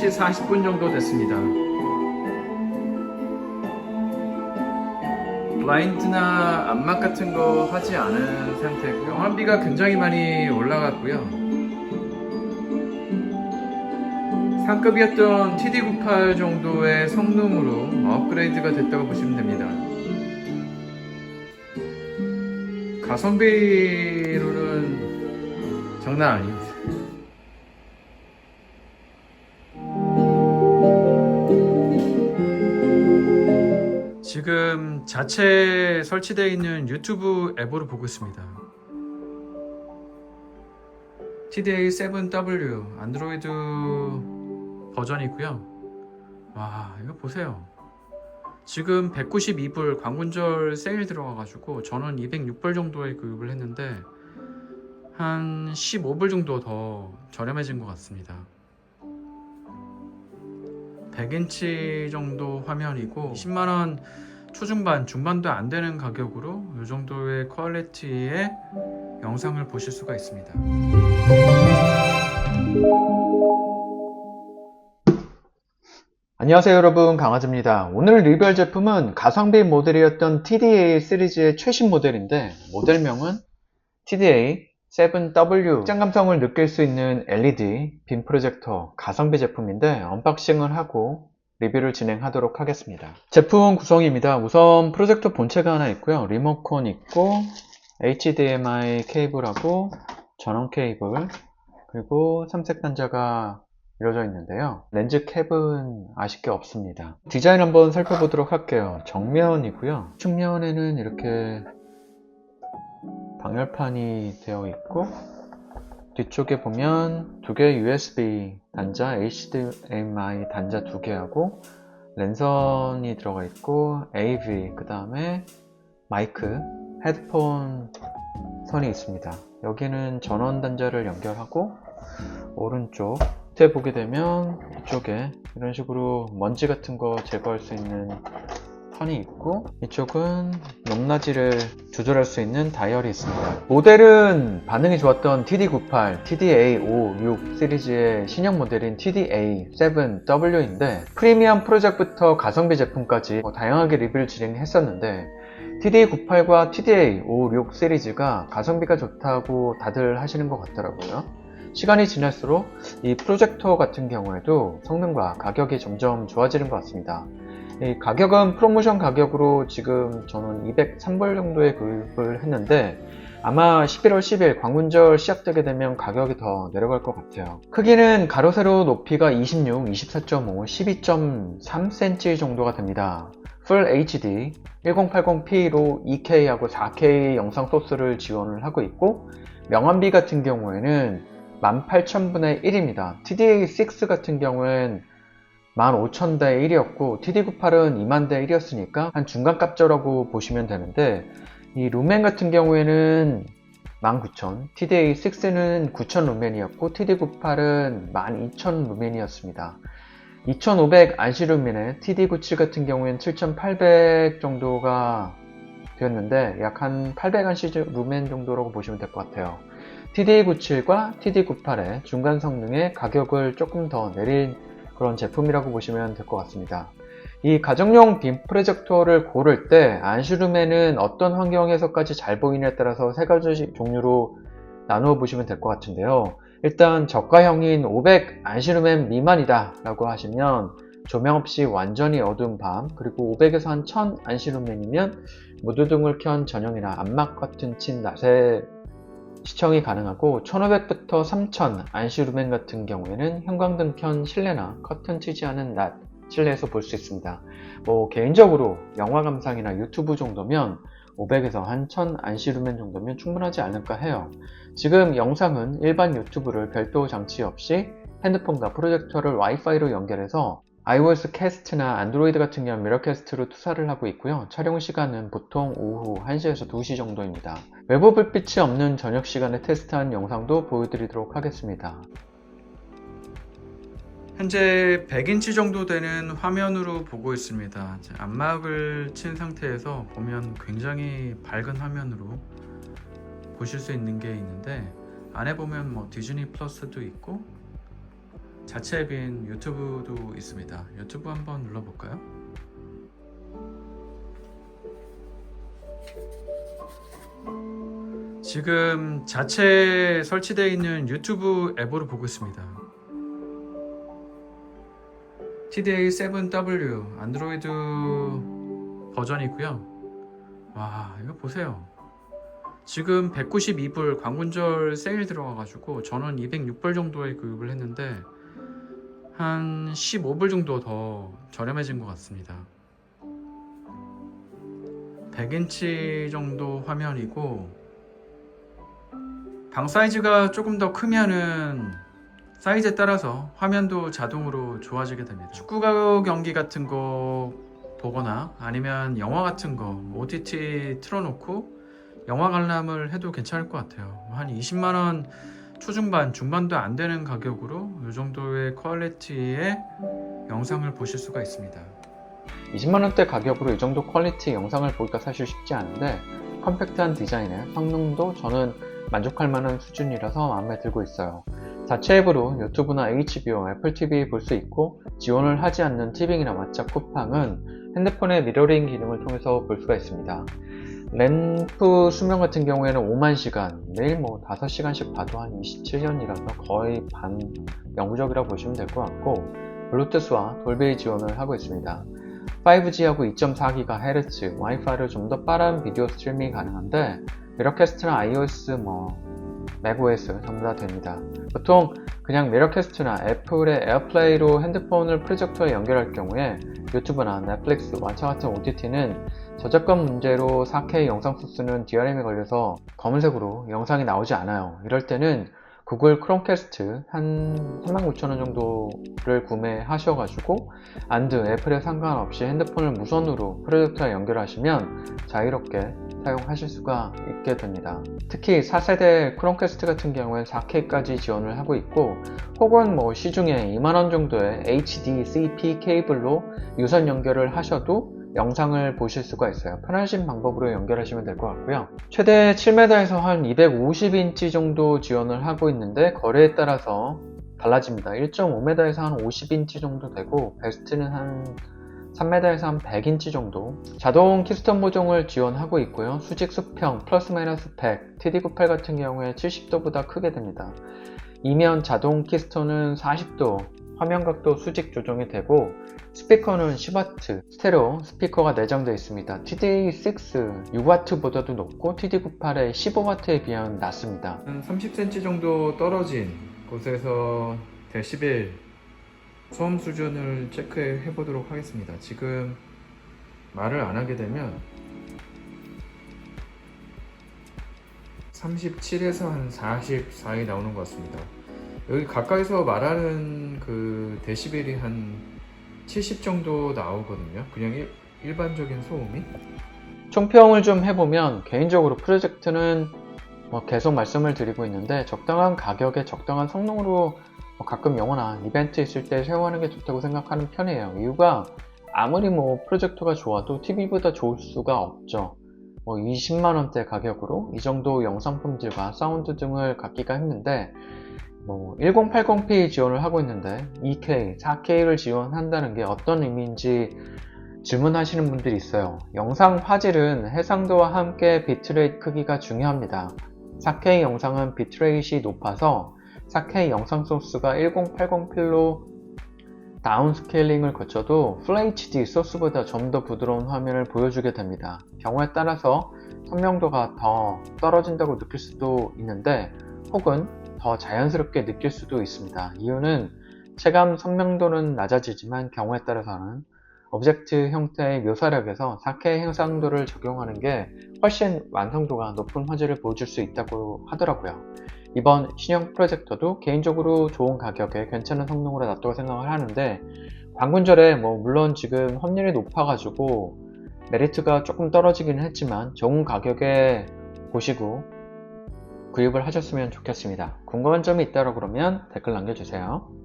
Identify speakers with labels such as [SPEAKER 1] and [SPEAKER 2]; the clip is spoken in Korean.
[SPEAKER 1] 설치 40분 정도 됐습니다. 블라인드나 안막 같은 거 하지 않은 상태고요. 영화비가 굉장히 많이 올라갔고요. 상급이었던 TD98 정도의 성능으로 업그레이드가 됐다고 보시면 됩니다. 가성비로는 장난 아닙니다. 지금 자체 설치되어 있는 유튜브 앱으로 보고 있습니다. TDA7W 안드로이드 버전이고요. 와 이거 보세요. 지금 192불 광군절 세일 들어가가지고 저는 206불 정도에 구입을 했는데 한 15불 정도 더 저렴해진 것 같습니다. 100인치 정도 화면이고 10만원 초중반 중반도 안 되는 가격으로 이 정도의 퀄리티의 영상을 보실 수가 있습니다.
[SPEAKER 2] 안녕하세요 여러분 강아지입니다 오늘 리뷰할 제품은 가성비 모델이었던 TDA 시리즈의 최신 모델인데 모델명은 TDA 7W 극장 감성을 느낄 수 있는 LED 빔 프로젝터 가성비 제품인데 언박싱을 하고 리뷰를 진행하도록 하겠습니다 제품 구성입니다 우선 프로젝터 본체가 하나 있고요 리모컨 있고 HDMI 케이블하고 전원 케이블 그리고 삼색 단자가 이루어져 있는데요. 렌즈 캡은 아쉽게 없습니다. 디자인 한번 살펴보도록 할게요. 정면이고요. 측면에는 이렇게 방열판이 되어 있고 뒤쪽에 보면 두 개의 USB 단자, HDMI 단자 두 개하고 랜선이 들어가 있고 AV 그 다음에 마이크, 헤드폰 선이 있습니다. 여기는 전원 단자를 연결하고 오른쪽 밑에 보게 되면 이쪽에 이런 식으로 먼지 같은 거 제거할 수 있는 판이 있고 이쪽은 높낮이를 조절할 수 있는 다이얼이 있습니다. 모델은 반응이 좋았던 TD98, TDA56 시리즈의 신형 모델인 TDA7W인데 프리미엄 프로젝트부터 가성비 제품까지 뭐 다양하게 리뷰를 진행했었는데 TDA98과 TDA56 시리즈가 가성비가 좋다고 다들 하시는 것 같더라고요. 시간이 지날수록 이 프로젝터 같은 경우에도 성능과 가격이 점점 좋아지는 것 같습니다. 이 가격은 프로모션 가격으로 지금 저는 203불 정도에 구입을 했는데 아마 11월 10일 광군절 시작되게 되면 가격이 더 내려갈 것 같아요. 크기는 가로 세로 높이가 26, 24.5, 12.3cm 정도가 됩니다. Full HD 1080p로 2K하고 4K 영상 소스를 지원을 하고 있고 명암비 같은 경우에는 18,000분의 1입니다. TDA6 같은 경우엔 15,000대 1이었고 TD98은 2만대 1이었으니까 한 중간값저라고 보시면 되는데 이 루멘 같은 경우에는 19,000, TDA6는 9,000 루멘이었고 TD98은 12,000 루멘이었습니다. 2500 안시 루멘에 TD97 같은 경우에는 7,800 정도가 되었는데 약 한 800 안시 루멘 정도라고 보시면 될 것 같아요. TD97과 TD98의 중간 성능의 가격을 조금 더 내린 그런 제품이라고 보시면 될 것 같습니다. 이 가정용 빔 프로젝터를 고를 때 안슈룸에는 어떤 환경에서까지 잘 보이냐에 따라서 세 가지 종류로 나누어 보시면 될 것 같은데요. 일단 저가형인 500 안시루멘 미만이다 라고 하시면 조명 없이 완전히 어두운 밤 그리고 500에서 한 1000 안시루멘이면 무드등을 켠 전용이나 안막 같은 친 낮에 시청이 가능하고 1500부터 3000 안시루멘 같은 경우에는 형광등 켠 실내나 커튼 치지 않은 낮 실내에서 볼 수 있습니다. 뭐 개인적으로 영화 감상이나 유튜브 정도면 500에서 한 1000 안시루멘 정도면 충분하지 않을까 해요. 지금 영상은 일반 유튜브를 별도 장치 없이 핸드폰과 프로젝터를 와이파이로 연결해서 iOS 캐스트나 안드로이드 같은 경우 미러캐스트로 투사를 하고 있고요. 촬영 시간은 보통 오후 1시에서 2시 정도입니다. 외부 불빛이 없는 저녁 시간에 테스트한 영상도 보여드리도록 하겠습니다.
[SPEAKER 1] 현재 100인치 정도 되는 화면으로 보고 있습니다. 안막을 친 상태에서 보면 굉장히 밝은 화면으로 보실 수 있는 게 있는데 안에 보면 뭐 디즈니 플러스도 있고 자체 앱인 유튜브도 있습니다. 유튜브 한번 눌러볼까요? 지금 자체 설치되어 있는 유튜브 앱으로 보고 있습니다. TDA7W 안드로이드 버전이고요. 와 이거 보세요. 지금 192불 광군절 세일 들어가가지고 저는 206불 정도에 구입을 했는데 한 15불 정도 더 저렴해진 것 같습니다. 100인치 정도 화면이고 방 사이즈가 조금 더 크면은 사이즈에 따라서 화면도 자동으로 좋아지게 됩니다. 축구 경기 같은 거 보거나 아니면 영화 같은 거 OTT 틀어놓고 영화 관람을 해도 괜찮을 것 같아요. 한 20만 원 초중반, 중반도 안 되는 가격으로 이 정도의 퀄리티의 영상을 보실 수가 있습니다.
[SPEAKER 2] 20만원대 가격으로 이 정도 퀄리티 영상을 보기가 사실 쉽지 않은데 컴팩트한 디자인에 성능도 저는 만족할 만한 수준이라서 마음에 들고 있어요. 자체 앱으로 유튜브나 HBO, 애플 TV 볼 수 있고 지원을 하지 않는 티빙이나 왓챠 쿠팡은 핸드폰의 미러링 기능을 통해서 볼 수가 있습니다. 램프 수명 같은 경우에는 5만 시간, 매일 뭐 5시간씩 봐도 한 27년이라서 거의 반 영구적이라고 보시면 될 것 같고 블루투스와 돌베이 지원을 하고 있습니다. 5G하고 2.4GHz 와이파이를 좀 더 빠른 비디오 스트리밍이 가능한데 미러캐스트나 iOS 뭐 macOS 전부 다 됩니다. 보통 그냥 미러캐스트나 애플의 에어플레이로 핸드폰을 프로젝터에 연결할 경우에 유튜브나 넷플릭스, 완차 같은 OTT는 저작권 문제로 4K 영상 소스는 DRM이 걸려서 검은색으로 영상이 나오지 않아요. 이럴 때는 구글 크롬캐스트 한 39,000원 정도를 구매하셔가지고 안드, 애플에 상관없이 핸드폰을 무선으로 프로젝터에 연결하시면 자유롭게 사용하실 수가 있게 됩니다. 특히 4세대 크롬캐스트 같은 경우엔 4K까지 지원을 하고 있고 혹은 뭐 시중에 2만원 정도의 HDCP 케이블로 유선 연결을 하셔도 영상을 보실 수가 있어요. 편하신 방법으로 연결하시면 될 것 같고요. 최대 7m에서 한 250인치 정도 지원을 하고 있는데 거리에 따라서 달라집니다. 1.5m에서 한 50인치 정도 되고 베스트는 한 3m에서 한 100인치 정도 자동 키스톤 보정을 지원하고 있고요. 수직 수평 플러스 마이너스 100 TD98 같은 경우에 70도보다 크게 됩니다. 이면 자동 키스톤은 40도 화면 각도 수직 조정이 되고 스피커는 10W 스테레오 스피커가 내장되어 있습니다. TDA6 6W보다도 높고 TD98의 15W에 비하면 낮습니다.
[SPEAKER 1] 한 30cm 정도 떨어진 곳에서 데시벨 소음 수준을 체크해 보도록 하겠습니다. 지금 말을 안 하게 되면 37에서 한 40 사이 나오는 것 같습니다. 여기 가까이서 말하는 그 데시벨이 한 70 정도 나오거든요. 그냥 일, 일반적인 소음이.
[SPEAKER 2] 총평을 좀 해보면 개인적으로 프로젝트는 뭐 계속 말씀을 드리고 있는데 적당한 가격에 적당한 성능으로 뭐 가끔 영화나 이벤트 있을 때 사용하는 게 좋다고 생각하는 편이에요. 이유가 아무리 뭐 프로젝터가 좋아도 TV보다 좋을 수가 없죠. 뭐 20만원대 가격으로 이 정도 영상품질과 사운드 등을 갖기가 힘든데 뭐 1080p 지원을 하고 있는데 2K, 4K를 지원한다는 게 어떤 의미인지 질문하시는 분들이 있어요. 영상 화질은 해상도와 함께 비트레이트 크기가 중요합니다. 4K 영상은 비트레이트이 높아서 4K 영상 소스가 1080p로 다운스케일링을 거쳐도 FHD 소스보다 좀 더 부드러운 화면을 보여주게 됩니다. 경우에 따라서 선명도가 더 떨어진다고 느낄 수도 있는데 혹은 더 자연스럽게 느낄 수도 있습니다. 이유는 체감 선명도는 낮아지지만 경우에 따라서는 오브젝트 형태의 묘사력에서 4K 해상도를 적용하는 게 훨씬 완성도가 높은 화질을 보여줄 수 있다고 하더라고요. 이번 신형 프로젝터도 개인적으로 좋은 가격에 괜찮은 성능으로 놨다고 생각을 하는데 광군절에 뭐 물론 지금 환율이 높아가지고 메리트가 조금 떨어지긴 했지만 좋은 가격에 보시고 구입을 하셨으면 좋겠습니다. 궁금한 점이 있다고 그러면 댓글 남겨주세요.